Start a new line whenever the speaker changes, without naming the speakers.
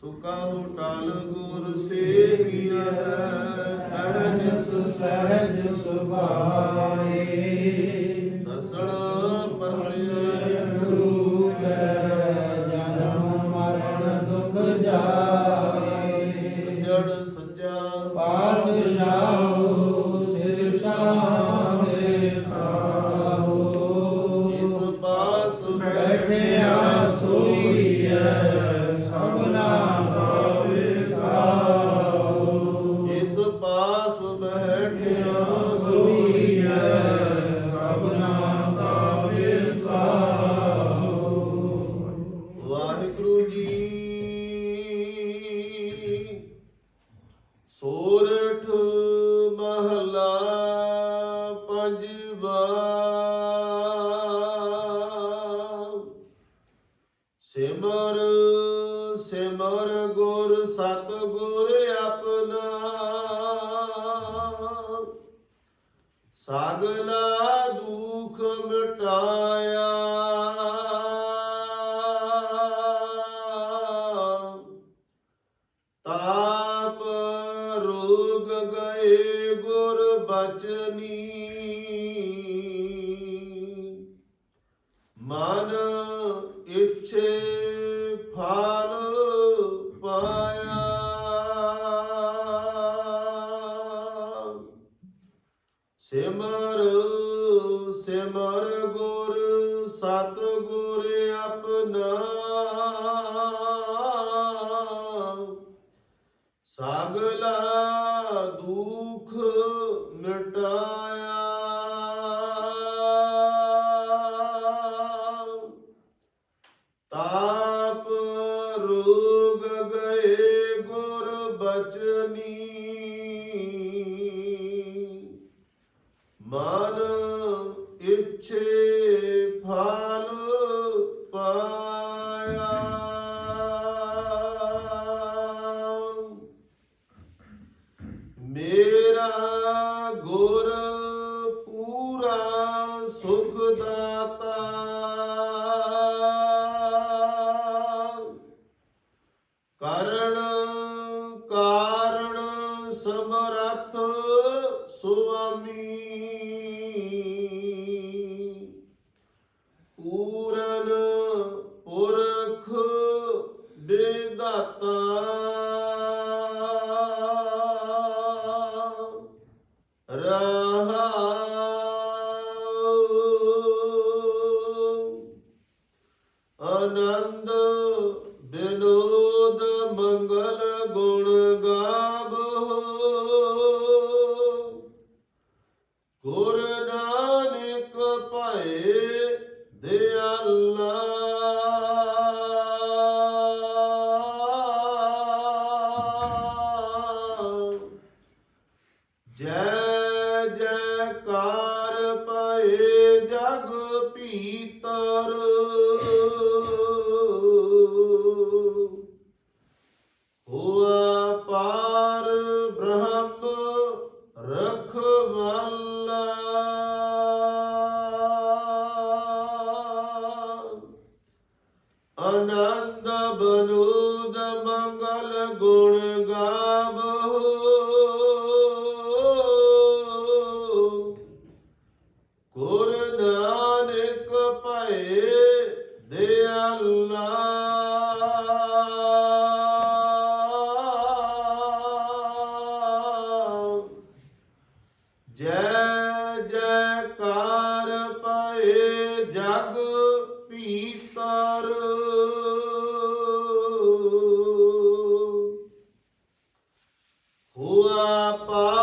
ਸੁਕਾਹੂ ਟਾਲ ਗੁਰ ਸੇਵੀਐ
ਅਹਨਸ ਸਹਿਜ ਸੁਭਾਏ।
ਦਰਸ਼ਨ ਪਰਸੇ
ਗੁਰੂ ਕੈ, ਜਨਮ ਮਰਨ ਦੁਖ ਜਾਏ।
ਜੜ ਸੱਚਾ
ਪਾਤਸ਼ਾਹੋ, ਸਿਰ ਸਾਹੇ ਸਾਹੋ।
ਇਸ ਪਾਸ
ਬੈਠਿਆ
ਸਿਮਰ ਸਿਮਰ ਗੁਰ ਸਤ ਗੁਰ ਆਪਣਾ। ਸਗਲਾ ਦੁਖ ਮਿਟਾਇਆ। ਤਾਪ ਰੋਗ ਗਏ ਗੁਰ ਬਚਨੀ। ਮਨ ਇੱਛੇ ਫਲ ਸਿਮਰ ਸਿਮਰ ਗੁਰ ਸਤ ਗੁਰ ਆਪਣਾ। ਸਗਲਾ ਦੁਖ ਮਿਟਾਇਆ ਮੇਰਾ ਗੁਰ ਪੂਰਾ ਸੁਖ ਦਾਤਾ ਕਰਨ ਰਹਾਉ ਆਨੰਦ ਬਿਨੋਦ ਮੰਗਲ ਗੁਣ ਗਾਵੋ ਗੁਰ ਜਗ ਪੀਤਰ ਹੋਆ ਪਾਰ ਬ੍ਰਹਮ ਰਖਵਾਲਾ ਆਨੰਦ ਬਨੂਦ ਮੰਗਲ ਗੁਣ ਗਾਵੋ। ਜਗ ਭੀਤਰ। ਹੋਆ ਪਾ